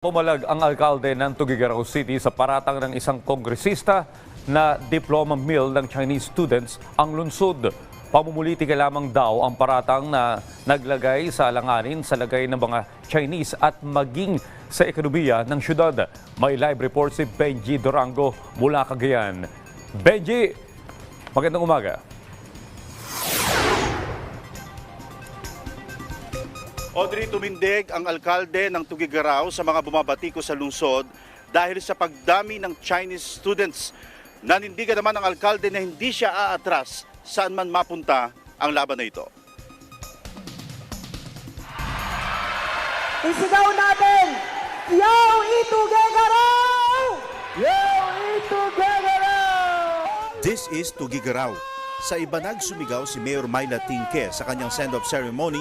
Pumalag ang alkalde ng Tugigaraw City sa paratang ng isang kongresista na diploma mill ng Chinese students ang lunsod. Pamumulitika lamang daw ang paratang na naglagay sa alanganin sa lagay ng mga Chinese at maging sa ekonomiya ng syudad. May live report si Benji Durango mula Cagayan. Benji, magandang umaga. Audrey tumindig ang alkalde ng Tugigaraw sa mga bumabatiko sa lungsod dahil sa pagdami ng Chinese students. Nanindigan naman ang alkalde na hindi siya aatras saan man mapunta ang laban na ito. Isigaw natin! Yo, Itugegaraw! Yo, Itugegaraw! This is Tugigaraw. Sa Ibanag sumigaw si Mayor Myla Tingke sa kanyang send-off ceremony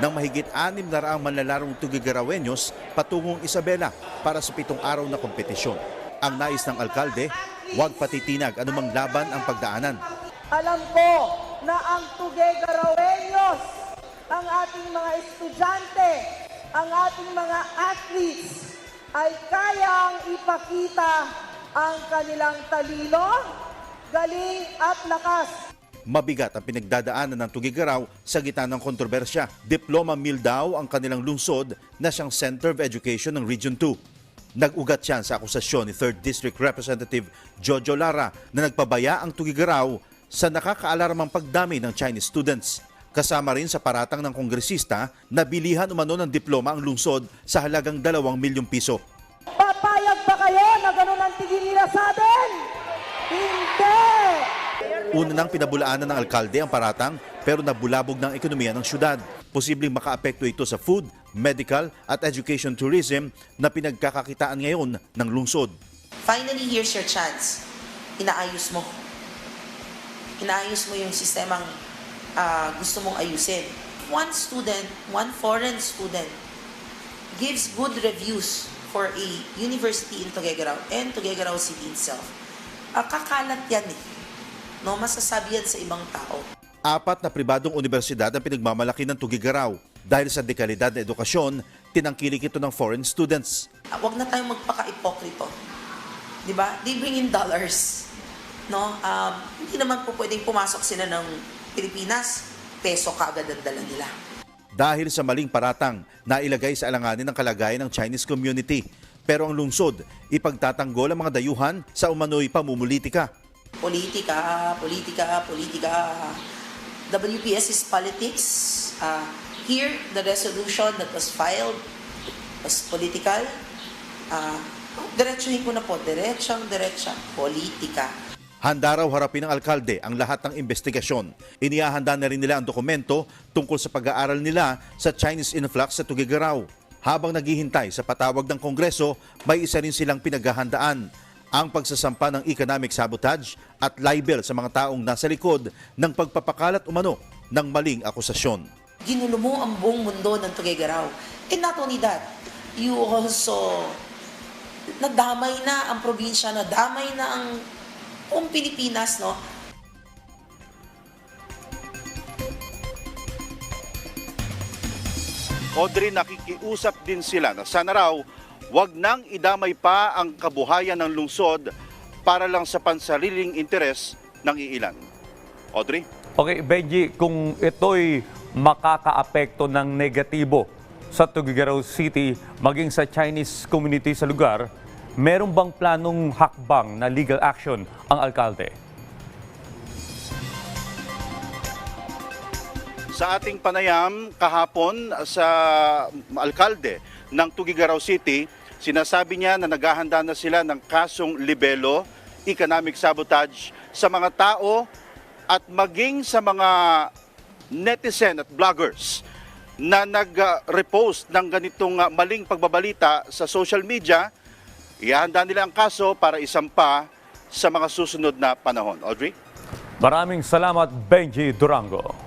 ng mahigit anim na raang manlalarong Tugigarawenyos patungong Isabela para sa pitong araw na kompetisyon. Ang nais ng alkalde, huwag patitinag anumang laban ang pagdaanan. Alam ko na ang Tugegarawenyos, ang ating mga estudyante, ang ating mga athletes, ay kayang ipakita ang kanilang talino, galing at lakas. Mabigat ang pinagdadaanan ng Tugigaraw sa gitna ng kontrobersya. Diploma mill daw ang kanilang lungsod na siyang Center of Education ng Region 2. Nag-ugat siyan sa akusasyon ni 3rd District Representative Jojo Lara na nagpabaya ang Tugigaraw sa nakakaalarmang pagdami ng Chinese students. Kasama rin sa paratang ng kongresista na bilihan umano ng diploma ang lungsod sa halagang 2 milyong piso. Papayag ba kayo na ganun ang tingin nila sa atin? Hindi! Una nang pinabulaanan ng alkalde ang paratang pero nabulabog ng ekonomiya ng syudad. Posibleng makaapekto ito sa food, medical at education tourism na pinagkakakitaan ngayon ng lungsod. Finally, here's your chance. Inaayos mo. Inaayos mo yung sistemang ah, gusto mong ayusin. One student, one foreign student, gives good reviews for a university in Tuguegarao and Tuguegarao City itself. Ah, kakalat yan eh. No, masasabi yan sa ibang tao. Apat na pribadong universidad ang pinagmamalaki ng Tugigaraw. Dahil sa dekalidad na edukasyon, tinangkilik ito ng foreign students. Ah, wag na tayong magpaka-ipokrito. 'Di ba? They bring in dollars. No? Um, hindi naman po pwedeng pumasok sila ng Pilipinas, peso kaagad ang dala nila. Dahil sa maling paratang, nailagay sa alanganin ng kalagayan ng Chinese community. Pero ang lungsod, ipagtatanggol ang mga dayuhan sa umano'y pamumulitika. Politika, politika, politika. WPS is politics. Uh, here, the resolution that was filed was political. Uh, diretsuhin ko na po, diretsang diretsa, politika. Handa raw harapin ng alkalde ang lahat ng investigasyon. Inihahanda na rin nila ang dokumento tungkol sa pag-aaral nila sa Chinese influx sa Tugigaraw. Habang naghihintay sa patawag ng Kongreso, may isa rin silang pinaghahandaan ang pagsasampa ng economic sabotage at libel sa mga taong nasa likod ng pagpapakalat umano ng maling akusasyon. ginulo mo ang buong mundo ng Tuguegarao. And not only that, you also nadamay na ang probinsya, nadamay na ang buong Pilipinas, no? Audrey, nakikiusap din sila na sana raw wag nang idamay pa ang kabuhayan ng lungsod para lang sa pansariling interes ng iilan. Audrey? Okay, Benji, kung ito'y makakaapekto ng negatibo sa Tugigaraw City maging sa Chinese community sa lugar, meron bang planong hakbang na legal action ang alkalde? Sa ating panayam kahapon sa alkalde ng Tugigaraw City, sinasabi niya na naghahanda na sila ng kasong libelo, economic sabotage sa mga tao at maging sa mga netizen at vloggers na nag-repost ng ganitong uh, maling pagbabalita sa social media. Ihahanda nila ang kaso para isampa sa mga susunod na panahon. Audrey? Maraming salamat, Benji Durango.